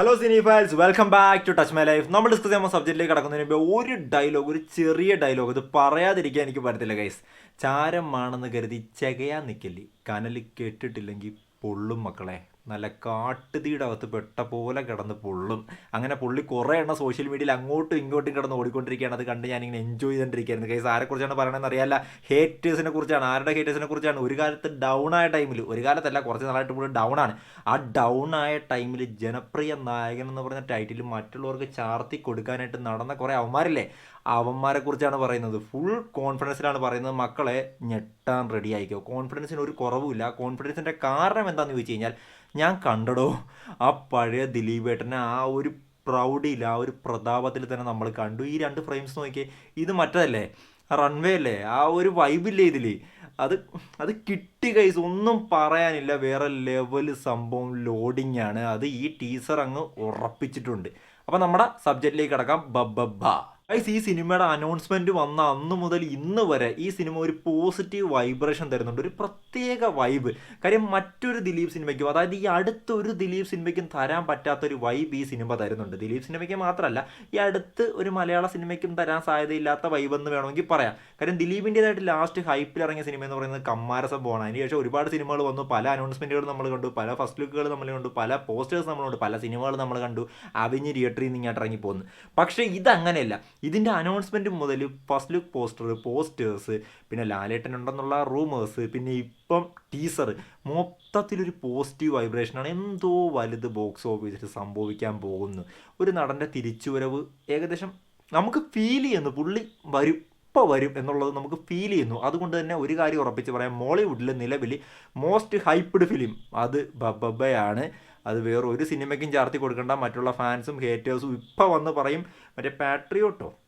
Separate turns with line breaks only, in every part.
Hello cine files welcome back to touch my life നമ്മൾ discuss ചെയ്യുമ്പോൾ സബ്ജക്റ്റിലേക്ക് കടക്കുന്നതിന് മുമ്പ് ഒരു ഡയലോഗ് ഒരു ചെറിയ ഡയലോഗ് ഇത് പറയാതിരിക്കാൻ എനിക്ക് പറ്റത്തില്ല ഗൈസ് ചാരമാണെന്ന് കരുതി ചെകയാൻ നിൽക്കല്ലേ കനൽ കേട്ടിട്ടില്ലെങ്കിൽ പൊള്ളും മക്കളെ. നല്ല കാട്ടുതീയുടെ അകത്ത് പെട്ട പോലെ കിടന്ന് പൊള്ളും. അങ്ങനെ പുള്ളി കുറേ എണ്ണം സോഷ്യൽ മീഡിയയിൽ അങ്ങോട്ടും ഇങ്ങോട്ടും കിടന്ന് ഓടിക്കൊണ്ടിരിക്കുകയാണ്. അത് കണ്ട് ഞാനിങ്ങനെ എൻജോയ് ചെയ്തുകൊണ്ടിരിക്കുകയായിരുന്നു കേസ് ആരെക്കുറിച്ചാണ് പറയണമെന്ന് അറിയാല്ല. ഹേറ്റേഴ്സിനെ കുറിച്ചാണ് ആരുടെ ഹേറ്റേഴ്സിനെ കുറിച്ചാണ്? ഒരു കാലത്ത് ഡൗൺ ആയ ടൈമിൽ ഒരു കാലത്തല്ല കുറച്ച് നാളായിട്ട് പോലും ഡൗൺ ആണ്. ആ ഡൗൺ ആയ ടൈമിൽ ജനപ്രിയ നായകൻ എന്ന് പറഞ്ഞ ടൈറ്റിൽ മറ്റുള്ളവർക്ക് ചാർത്തി കൊടുക്കാനായിട്ട് നടന്ന കുറേ അവന്മാരില്ലേ? അവന്മാരെ കുറിച്ചാണ് പറയുന്നത്. ഫുൾ കോൺഫിഡൻസിലാണ് പറയുന്നത്. മക്കളെ ഞെട്ടാൻ റെഡി ആയിക്കോ. കോൺഫിഡൻസിന് ഒരു കുറവുമില്ല. കോൺഫിഡൻസിന്റെ കാരണം എന്താണെന്ന് ചോദിച്ചു കഴിഞ്ഞാൽ ഞാൻ കണ്ടടോ ആ പഴയ ദിലീപേട്ടനെ ആ ഒരു പ്രൗഡിൽ ആ ഒരു പ്രതാപത്തിൽ തന്നെ നമ്മൾ കണ്ടു. ഈ രണ്ട് ഫ്രെയിംസ് നോക്കിയേ ഇത് മറ്റതല്ലേ? റൺവേ അല്ലേ? ആ ഒരു വൈബില്ലേ ഇതിൽ അത് അത് കിട്ടി കൈസ് ഒന്നും പറയാനില്ല. വേറെ ലെവൽ സംഭവം ലോഡിംഗ് ആണ്. അത് ഈ ടീസർ അങ്ങ് ഉറപ്പിച്ചിട്ടുണ്ട്. അപ്പം നമ്മുടെ സബ്ജക്റ്റിലേക്ക് കിടക്കാം. ബബ്ബ ഗൈസ് ഈ സിനിമയുടെ അനൗൺസ്മെന്റ് വന്ന അന്ന് മുതൽ ഇന്ന് വരെ ഈ സിനിമ ഒരു പോസിറ്റീവ് വൈബ്രേഷൻ തരുന്നുണ്ട്. ഒരു പ്രത്യേക വൈബ് കാര്യം മറ്റൊരു ദിലീപ് സിനിമയ്ക്കും അതായത് ഈ അടുത്തൊരു ദിലീപ് സിനിമയ്ക്കും തരാൻ പറ്റാത്തൊരു വൈബ് ഈ സിനിമ തരുന്നുണ്ട്. ദിലീപ് സിനിമയ്ക്ക് മാത്രമല്ല ഈ അടുത്ത് ഒരു മലയാള സിനിമയ്ക്കും തരാൻ സാധ്യതയില്ലാത്ത വൈബ് എന്ന് വേണമെങ്കിൽ പറയാം. കാര്യം ദിലീപിന്റെതായിട്ട് ലാസ്റ്റ് ഹൈപ്പിൽ ഇറങ്ങിയ സിനിമ എന്ന് പറയുന്നത് കമ്മാര സംഭവമാണ് അതിനുശേഷം ഒരുപാട് സിനിമകൾ വന്നു. പല അനൗൺസ്മെന്റുകൾ നമ്മൾ കണ്ടു. പല ഫസ്റ്റ് ലുക്കുകൾ നമ്മൾ കണ്ടു. പല പോസ്റ്റേഴ്സ് നമ്മൾ കണ്ടു. പല സിനിമകൾ നമ്മൾ കണ്ടു. അവിഞ്ഞ് തിയേറ്ററിൽ നിന്ന് ഇങ്ങോട്ട് ഇറങ്ങി പോകുന്നു പക്ഷേ ഇതങ്ങനെയല്ല. ഇതിന്റെ അനൗൺസ്മെന്റ് മുതൽ ഫസ്റ്റ് ലുക്ക് പോസ്റ്റർ പോസ്റ്റേഴ്സ് പിന്നെ ലാലേട്ടൻ ഉണ്ടെന്നുള്ള റൂമേഴ്സ് പിന്നെ ഇപ്പം ടീസർ മൊത്തത്തിലൊരു പോസിറ്റീവ് വൈബ്രേഷനാണ് എന്തോ വലുത് ബോക്സ് ഓഫീസിൽ സംഭവിക്കാൻ പോകുന്നു. ഒരു നടന്റെ തിരിച്ചുവരവ് ഏകദേശം നമുക്ക് ഫീൽ ചെയ്യുന്നു. പുള്ളി വരും ഇപ്പോൾ വരും എന്നുള്ളത് നമുക്ക് ഫീൽ ചെയ്യുന്നു. അതുകൊണ്ട് തന്നെ ഒരു കാര്യം ഉറപ്പിച്ച് പറയാം. മോളിവുഡിലെ നിലവിൽ മോസ്റ്റ് ഹൈപ്പ്ഡ് ഫിലിം അത് ബബ്ബയാണ് അത് വേറെ ഒരു സിനിമയ്ക്കും ചാർത്തി കൊടുക്കണ്ട. മറ്റുള്ള ഫാൻസും ഹേറ്റേഴ്സും ഇപ്പം വന്ന് പറയും മറ്റേ പാട്രിയോട്ടോ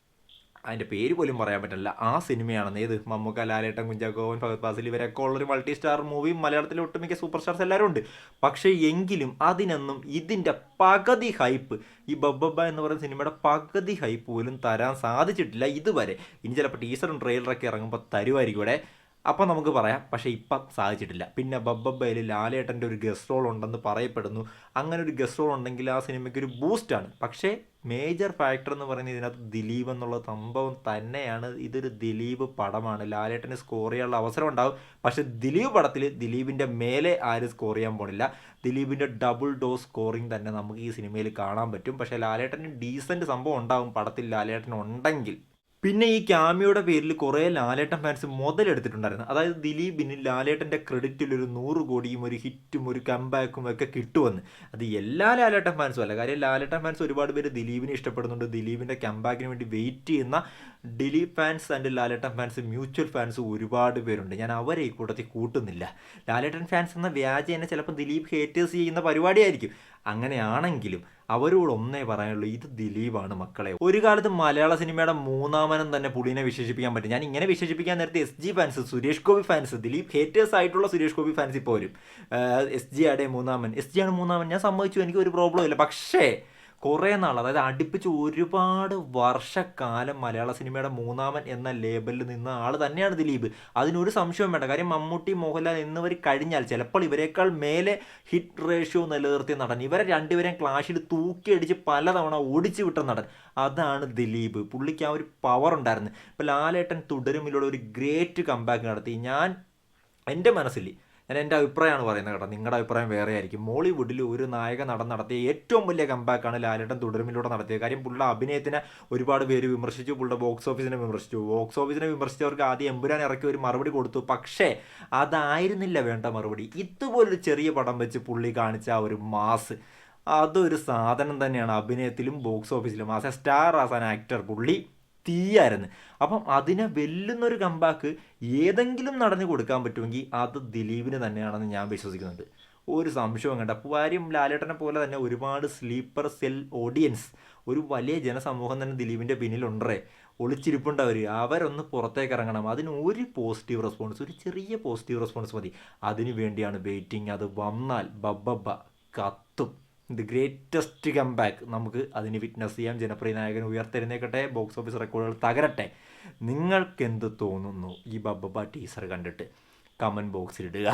അതിന്റെ പേര് പോലും പറയാൻ പറ്റില്ല ആ സിനിമയാണെന്ന്. ഏത്? മമ്മൂക്ക ലാലേട്ടൻ കുഞ്ചാക്കോവൻ ഫഹദ് ഫാസിൽ ഇവരൊക്കെ ഉള്ളൊരു മൾട്ടി സ്റ്റാർ മൂവി മലയാളത്തിലെ ഒട്ടുമിക്ക സൂപ്പർ സ്റ്റാർസ് എല്ലാവരും ഉണ്ട്. പക്ഷേ എങ്കിലും അതിനൊന്നും ഇതിന്റെ പകുതി ഹൈപ്പ് ഈ ബബ്ബ എന്ന് പറയുന്ന സിനിമയുടെ പകുതി ഹൈപ്പ് പോലും തരാൻ സാധിച്ചിട്ടില്ല ഇതുവരെ. ഇനി ചിലപ്പോൾ ടീസറും ട്രെയിലറൊക്കെ ഇറങ്ങുമ്പോൾ തരുമായിരിക്കും ഇവിടെ. അപ്പം നമുക്ക് പറയാം പക്ഷേ ഇപ്പം സാധിച്ചിട്ടില്ല. പിന്നെ ബബ്ബയിൽ ലാലേട്ടന്റെ ഒരു ഗസ്റ്റ് റോൾ ഉണ്ടെന്ന് പറയപ്പെടുന്നു. അങ്ങനെ ഒരു ഗസ്റ്റ് റോൾ ഉണ്ടെങ്കിൽ ആ സിനിമയ്ക്ക് ഒരു ബൂസ്റ്റാണ് പക്ഷേ മേജർ ഫാക്ടർ എന്ന് പറയുന്നത് ഇതിനകത്ത് ദിലീപ് എന്നുള്ള സംഭവം തന്നെയാണ്. ഇതൊരു ദിലീപ് പടമാണ്. ലാലേട്ടന് സ്കോർ ചെയ്യാനുള്ള അവസരം ഉണ്ടാവും പക്ഷേ ദിലീപ് പടത്തിൽ ദിലീപിന്റെ മേലെ ആരും സ്കോർ ചെയ്യാൻ പോണില്ല. ദിലീപിന്റെ ഡബിൾ ഡോസ് സ്കോറിങ് തന്നെ നമുക്ക് ഈ സിനിമയിൽ കാണാൻ പറ്റും. പക്ഷേ ലാലേട്ടന് ഡീസന്റ് സംഭവം ഉണ്ടാവും പടത്തിൽ ലാലേട്ടൻ ഉണ്ടെങ്കിൽ. പിന്നെ ഈ ക്യാമിയോയുടെ പേരിൽ കുറേ ലാലേട്ടൻ ഫാൻസ് മുതലെടുത്തിട്ടുണ്ടായിരുന്നു. അതായത് ദിലീപിന് ലാലേട്ടന്റെ ക്രെഡിറ്റിൽ ഒരു നൂറ് കോടിയും ഒരു ഹിറ്റും ഒരു കംബാക്കും ഒക്കെ കിട്ടുമെന്ന്. അത് എല്ലാ ലാലേട്ടൻ ഫാൻസും അല്ല. കാര്യം ലാലേട്ടൻ ഫാൻസ് ഒരുപാട് പേര് ദിലീപിനെ ഇഷ്ടപ്പെടുന്നുണ്ട്. ദിലീപിന്റെ കംബാക്കിന് വേണ്ടി വെയിറ്റ് ചെയ്യുന്ന Dileep fans and Lalettan fans mutual fans ഒരുപാട് പേരുണ്ട്. ഞാൻ അവരെ ഈ കൂട്ടത്തിൽ കൂട്ടുന്നില്ല. ലാലേട്ടൻ ഫാൻസ് എന്ന വ്യാജേനെ ചിലപ്പോൾ ദിലീപ് ഹേറ്റേഴ്സ് ചെയ്യുന്ന പരിപാടിയായിരിക്കും. അങ്ങനെയാണെങ്കിലും അവരോട് ഒന്നേ പറയാനുള്ളൂ ഇത് ദിലീപാണ് മക്കളെ. ഒരു കാലത്ത് മലയാള സിനിമയുടെ മൂന്നാമനം തന്നെ പുള്ളിനെ വിശേഷിപ്പിക്കാൻ പറ്റും. ഞാൻ ഇങ്ങനെ വിശേഷിപ്പിക്കാൻ നേരത്തെ S G fans Suresh Gopi fans Dileep haters ആയിട്ടുള്ള സുരേഷ് ഗോപി ഫാൻസ് ഇപ്പോൾ വരും. എസ് ജി ആടെ മൂന്നാമൻ. എസ് ജി ആണ് മൂന്നാമൻ. ഞാൻ സമ്മതിച്ചു. എനിക്ക് ഒരു പ്രോബ്ലം ഇല്ല. പക്ഷേ കുറേ നാൾ അതായത് അടുപ്പിച്ച് ഒരുപാട് വർഷക്കാലം മലയാള സിനിമയുടെ മൂന്നാമൻ എന്ന ലേബലിൽ നിന്ന ആൾ തന്നെയാണ് ദിലീപ്. അതിനൊരു സംശയവും വേണ്ട. കാര്യം മമ്മൂട്ടി മോഹൻലാൽ എന്നിവർ കഴിഞ്ഞാൽ ചിലപ്പോൾ ഇവരെക്കാൾ മേലെ ഹിറ്റ് റേഷ്യോ നിലനിർത്തിയ നടൻ. ഇവരെ രണ്ടുപേരെയും ക്ലാഷിൽ തൂക്കിയടിച്ച് പലതവണ ഓടിച്ചു വിട്ട നടൻ. അതാണ് ദിലീപ്. പുള്ളിക്ക് ആ ഒരു പവർ ഉണ്ടായിരുന്നു. ഇപ്പോൾ ലാലേട്ടൻ തുടരുമിലൂടെ ഒരു ഗ്രേറ്റ് കമ്പാക്ക് നടത്തി. ഞാൻ എന്റെ മനസ്സിൽ ഞാൻ എന്റെ അഭിപ്രായമാണ് പറയുന്നത് കേട്ടോ. നിങ്ങളുടെ അഭിപ്രായം വേറെ ആയിരിക്കും മോളിവുഡിൽ ഒരു നായക നടൻ നടത്തിയ ഏറ്റവും വലിയ കമ്പാക്കാണ് ലാലേട്ടൻ തുടരുമിലൂടെ നടത്തിയത്. കാര്യം പുള്ള അഭിനയത്തിനെ ഒരുപാട് പേര് വിമർശിച്ചു. പുള്ള ബോക്സ് ഓഫീസിനെ വിമർശിച്ചു. ബോക്സ് ഓഫീസിനെ വിമർശിച്ചവർക്ക് ആദ്യം എമ്പുരാൻ ഇറക്കി ഒരു മറുപടി കൊടുത്തു. പക്ഷേ അതായിരുന്നില്ല വേണ്ട മറുപടി. ഇതുപോലൊരു ചെറിയ പടം വെച്ച് പുള്ളി കാണിച്ച ആ ഒരു മാസ്. അതൊരു സാധനം തന്നെയാണ് അഭിനയത്തിലും ബോക്സ് ഓഫീസിലും as a star as an actor പുള്ളി തീയായിരുന്നു. അപ്പം അതിനെ വെല്ലുന്നൊരു കമ്പാക്ക് ഏതെങ്കിലും നടന്നു കൊടുക്കാൻ പറ്റുമെങ്കിൽ അത് ദിലീപിന് തന്നെയാണെന്ന് ഞാൻ വിശ്വസിക്കുന്നുണ്ട്. ഒരു സംശയവും കണ്ട പൂവാരിയും ലാലേട്ടനെ പോലെ തന്നെ ഒരുപാട് സ്ലീപ്പർ സെൽ ഓഡിയൻസ് ഒരു വലിയ ജനസമൂഹം തന്നെ ദിലീപിന്റെ പിന്നിലുണ്ടേ ഒളിച്ചിരിപ്പുണ്ട് അവർ അവരൊന്ന് പുറത്തേക്ക് ഇറങ്ങണം. അതിന് ഒരു പോസിറ്റീവ് റെസ്പോൺസ് ഒരു ചെറിയ പോസിറ്റീവ് റെസ്പോൺസ് മതി. അതിനു വേണ്ടിയാണ് വെയിറ്റിംഗ് അത് വന്നാൽ ബബ്ബബ്ബ കത്തും. ദി ഗ്രേറ്റസ്റ്റ് കംബാക്ക് നമുക്ക് അതിന് വിറ്റ്നസ് ചെയ്യാം. ജനപ്രിയ നായകൻ ഉയർത്തെരുന്നേക്കട്ടെ ബോക്സ് ഓഫീസ് റെക്കോർഡുകൾ തകരട്ടെ. നിങ്ങൾക്കെന്ത് തോന്നുന്നു? ഈ ബബ്ബ ടീസർ കണ്ടിട്ട്. കമന്റ് ബോക്സിൽ ഇടുക.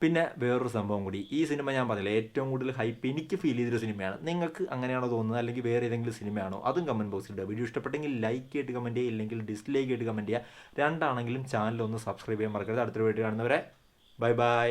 പിന്നെ വേറൊരു സംഭവം കൂടി. ഈ സിനിമ ഞാൻ പറഞ്ഞില്ല ഏറ്റവും കൂടുതൽ ഹൈപ്പ് എനിക്ക് ഫീൽ ചെയ്തൊരു സിനിമയാണ് നിങ്ങൾക്ക് അങ്ങനെയാണോ തോന്നുന്നത്? അല്ലെങ്കിൽ വേറെ ഏതെങ്കിലും സിനിമയാണോ അതും കമന്റ് ബോക്സിൽ ഇടുക. വീഡിയോ ഇഷ്ടപ്പെട്ടെങ്കിൽ ലൈക്ക് ചെയ്തിട്ട് കമന്റ് ചെയ്യുക. ഇല്ലെങ്കിൽ ഡിസ്ലൈക്ക് ചെയ്തിട്ട് കമന്റ് ചെയ്യുക. രണ്ടാണെങ്കിലും ചാനൽ ഒന്ന് സബ്സ്ക്രൈബ് ചെയ്യാൻ മറക്കരുത്. അടുത്തൊരു വീഡിയോ കാണുന്നവരെ ബൈ ബൈ